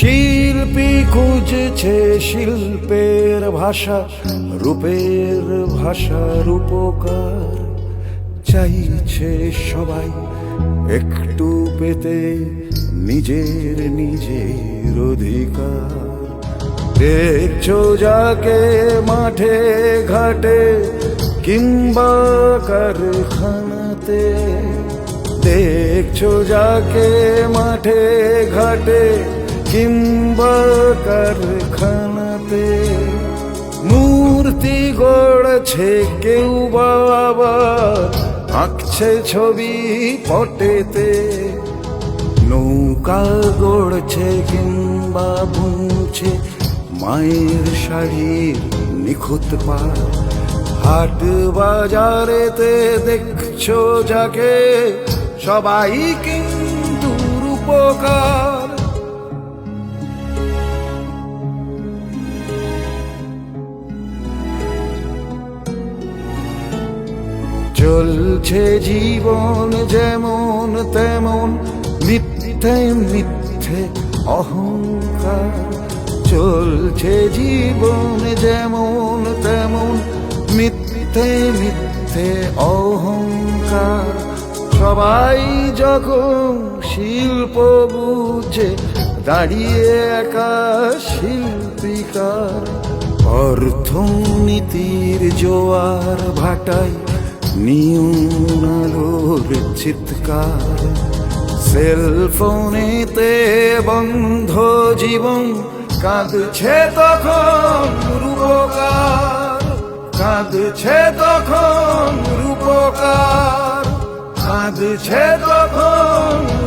শিল্পী খুঁজছে শিল্পের ভাষা, রূপের ভাষা রূপকার। চাইছে সবাই একটু পেতে নিজের নিজের অধিকার। দেখছ যাকে মাঠে, ঘাটে কিংবা কারখানাতে। দেখছ যাকে মাঠে, ঘাটে কিংবা কারখানাতে মূর্তি গড়ছে কেউ বা আবার। আঁকছে ছবি পটেতে, নৌকা গড়ছে কিংবা বুনছে মায়ের শাড়ির নিখুঁত পা। হাট বাজারেতে দেখছ যাকে, সবাই কিন্তু চলছে জীবন যেমন তেমন, মিথ্যে মিথ্যে অহংকার। চলছে জীবন যেমন তেমন, মিথ্যে মিথ্যে অহংকার। সবাই যখন শিল্প বুঝে, দাঁড়িয়ে একা শিল্পীকার। অর্থনীতির জোয়ার ভাটায় নিয়ন আলোর চিৎকার। সেলফোনেতে বন্ধ জীবন কাঁদছে তখন রূপকার। কাঁদছে তখন রূপকার। কাঁদছে তখন